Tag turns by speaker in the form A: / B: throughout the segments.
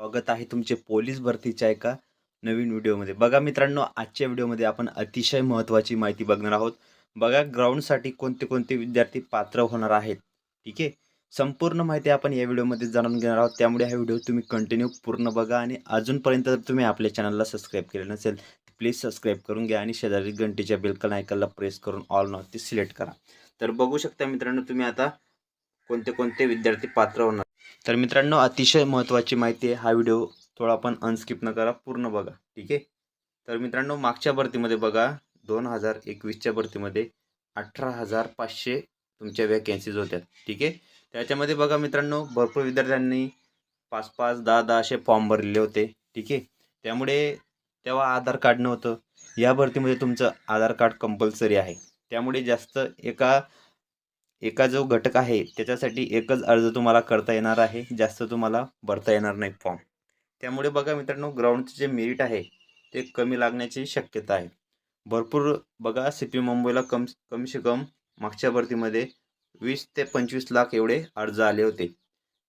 A: स्वागत आहे तुमचे पोलीस भरतीच्या एका नवीन व्हिडिओमध्ये. बघा मित्रांनो आजच्या व्हिडिओमध्ये आपण अतिशय महत्त्वाची माहिती बघणार आहोत. बघा ग्राउंडसाठी कोणते कोणते विद्यार्थी पात्र होणार आहेत? ठीक आहे? संपूर्ण माहिती आपण या व्हिडिओमध्ये जाणून घेणार आहोत. त्यामुळे हा व्हिडिओ तुम्ही कंटिन्यू पूर्ण बघा आणि अजूनपर्यंत जर तुम्ही आपल्या चॅनलला सबस्क्राईब केलं नसेल तर प्लीज सबस्क्राईब करून घ्या आणि शेजारी घंटीच्या बेलकन आयकनला प्रेस करून ऑल नॉ ते सिलेक्ट करा. तर बघू शकता मित्रांनो तुम्ही आता कोणते कोणते विद्यार्थी पात्र होणार तर मित्रांनो अतिशय महत्त्वाची माहिती आहे. हा व्हिडिओ थोडा पण अनस्किप न करा पूर्ण बघा ठीक आहे? तर मित्रांनो मागच्या भरतीमध्ये बघा दोन हजार एकवीसच्या भरतीमध्ये अठरा हजार पाचशे तुमच्या वॅकन्सीज होत्या ठीक आहे? त्याच्यामध्ये बघा मित्रांनो भरपूर विद्यार्थ्यांनी पाच पाच दहा दहा असे फॉर्म भरलेले होते ठीक आहे? त्यामुळे तेव्हा आधार कार्ड नव्हतं. या भरतीमध्ये तुमचं आधार कार्ड कंपल्सरी आहे. त्यामुळे जास्त एका एका जो घटक आहे त्याच्यासाठी एकच अर्ज तुम्हाला करता येणार आहे जास्त तुम्हाला भरता येणार नाही फॉर्म त्यामुळे बघा मित्रांनो ग्राउंडचे जे मेरिट आहे ते कमी लागण्याची शक्यता आहे. भरपूर बघा सी पी मुंबईला कम कमीसे कम मागच्या भरतीमध्ये वीस ते पंचवीस लाख एवढे अर्ज आले होते.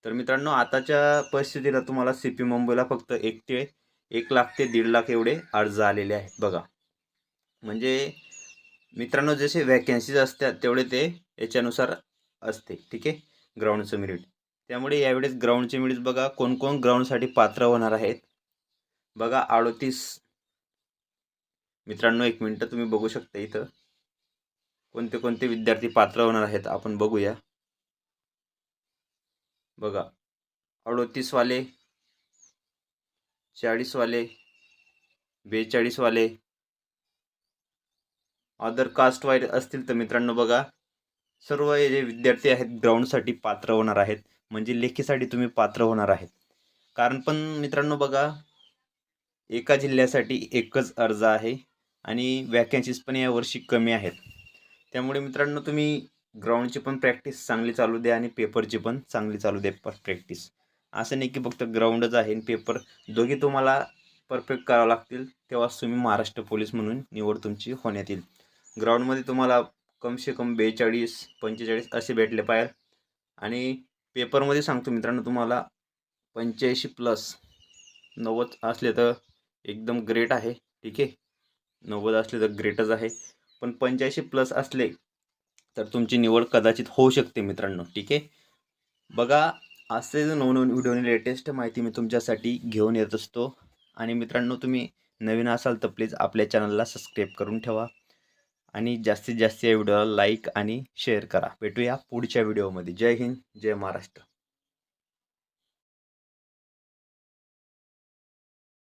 A: तर मित्रांनो आताच्या परिस्थितीला तुम्हाला सी पी मुंबईला फक्त एक ते एक लाख ते दीड लाख एवढे अर्ज आलेले आहेत बघा. म्हणजे मित्रांनो जसे वॅकन्सीज असतात तेवढे ते याच्यानुसार असते ठीक आहे? ग्राउंडचं मिरिट त्यामुळे यावेळेस ग्राउंडचे मिरिट बघा कोणकोण ग्राउंडसाठी पात्र होणार आहेत. बघा अडोतीस. मित्रांनो एक मिनटं तुम्ही बघू शकता इथं. कोणते कोणते विद्यार्थी पात्र होणार आहेत आपण बघूया. बघा अडोतीसवाले चाळीसवाले बेचाळीसवाले. अदर कास्ट वाईज असतील तर मित्रांनो बघा सर्व जे विद्यार्थी आहेत ग्राउंडसाठी पात्र होणार आहेत. म्हणजे लेखीसाठी तुम्ही पात्र होणार आहेत. कारण पण मित्रांनो बघा एका जिल्ह्यासाठी एकच अर्ज आहे आणि वॅकन्सीज पण यावर्षी कमी आहेत. त्यामुळे मित्रांनो तुम्ही ग्राउंडची पण प्रॅक्टिस चांगली चालू द्या आणि पेपरची पण चांगली चालू द्या प्रॅक्टिस असं नाही की फक्त ग्राउंडच आहे आणि पेपर दोघी तुम्हाला परफेक्ट करावं लागतील तेव्हाच तुम्ही महाराष्ट्र पोलीस म्हणून निवड तुमची होण्यात येईल. ग्राउंडमध्ये तुम्हाला कमसे कम बेचाळीस पंचेचाळीस असे भेटले पाहिजे आणि पेपरमध्ये सांगतो मित्रांनो तुम्हाला पंच्याऐंशी प्लस नव्वद असले तर एकदम ग्रेट आहे ठीक आहे? नव्वद असले तर ग्रेटच आहे. पण पंच्याऐंशी प्लस असले तर तुमची निवड कदाचित होऊ शकते मित्रांनो ठीक आहे? बघा असे जो नवनवीन व्हिडिओने लेटेस्ट माहिती मी तुमच्यासाठी घेऊन येत असतो. आणि मित्रांनो तुम्ही नवीन असाल तर प्लीज आपल्या चॅनलला सबस्क्राईब करून ठेवा. आणि जास्तीत जास्त या व्हिडिओला लाईक आणि शेअर करा. भेटूया पुढच्या व्हिडिओमध्ये जय हिंद जय महाराष्ट्र.